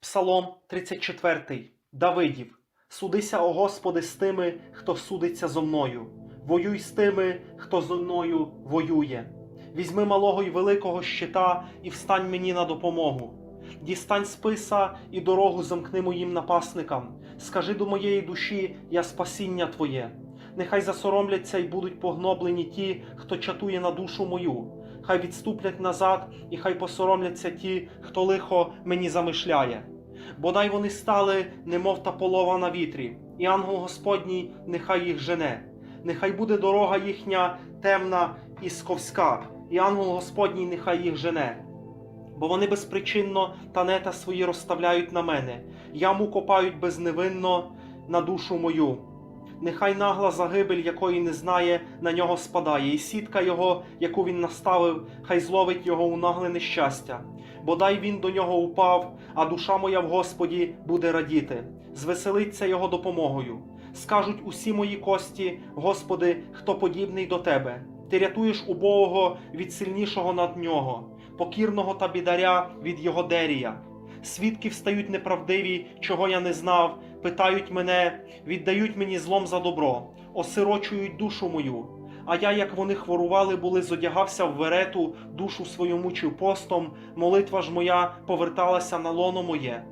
Псалом 34. Давидів. Судися, о Господи, з тими, хто судиться зо мною. Воюй з тими, хто зо мною воює. Візьми малого й великого щита і встань мені на допомогу. Дістань списа і дорогу замкни моїм напасникам. Скажи до моєї душі, я спасіння Твоє. Нехай засоромляться і будуть погноблені ті, хто чатує на душу мою. Хай відступлять назад, і хай посоромляться ті, хто лихо мені замишляє. Бодай вони стали, немов та полова на вітрі, і ангел Господній нехай їх жене. Нехай буде дорога їхня темна і сковська, і ангел Господній нехай їх жене. Бо вони безпричинно танета свої розставляють на мене, яму копають безневинно на душу мою. Нехай нагла загибель, якої не знає, на нього спадає, і сітка його, яку він наставив, хай зловить його у нагле нещастя. Бодай він до нього упав, а душа моя в Господі буде радіти, звеселиться його допомогою. Скажуть усі мої кості, Господи, хто подібний до Тебе. Ти рятуєш убогого від сильнішого над нього, покірного та бідаря від його дерія. Свідки встають неправдиві, чого я не знав, питають мене, віддають мені злом за добро, осирочують душу мою. А я, як вони хворували, були, зодягався в верету, душу свою мучив постом, молитва ж моя поверталася на лоно моє.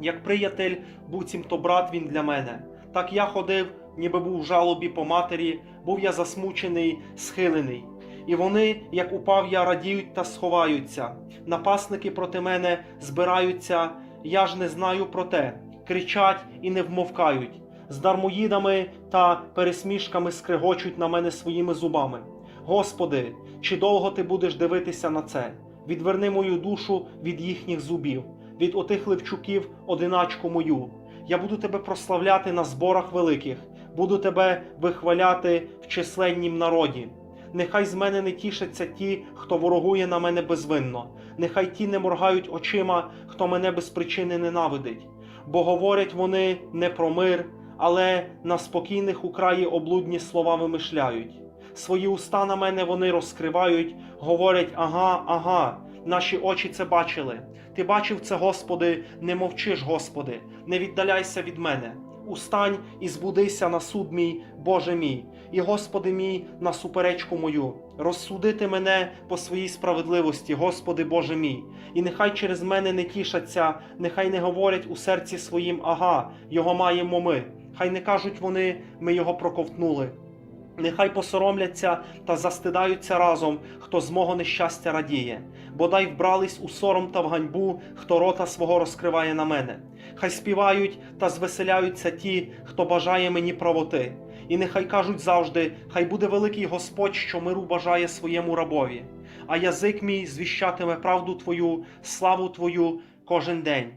Як приятель, буцімто брат він для мене. Так я ходив, ніби був в жалобі по матері, був я засмучений, схилений. І вони, як упав я, радіють та сховаються. Напасники проти мене збираються, я ж не знаю про те, кричать і не вмовкають. З дармоїдами та пересмішками скрегочуть на мене своїми зубами. Господи, чи довго ти будеш дивитися на це? Відверни мою душу від їхніх зубів, від отих левчуків одиначку мою. Я буду тебе прославляти на зборах великих, буду тебе вихваляти в численнім народі. Нехай з мене не тішаться ті, хто ворогує на мене безвинно, нехай ті не моргають очима, хто мене без причини ненавидить. Бо говорять вони не про мир, але на спокійних у краї облудні слова вимишляють. Свої уста на мене вони розкривають, говорять ага, ага, наші очі це бачили. Ти бачив це, Господи, не мовчиш, Господи, не віддаляйся від мене. Устань і збудися на суд мій, Боже мій, і Господи мій на суперечку мою. Розсудити мене по своїй справедливості, Господи Боже мій, і нехай через мене не тішаться, нехай не говорять у серці своїм ага, його маємо ми. Хай не кажуть вони, ми його проковтнули. Нехай посоромляться та застидаються разом, хто з мого нещастя радіє, бодай вбрались у сором та в ганьбу, хто рота свого розкриває на мене. Хай співають та звеселяються ті, хто бажає мені правоти. І нехай кажуть завжди, хай буде великий Господь, що миру бажає своєму рабові, а язик мій звіщатиме правду Твою, славу Твою кожен день.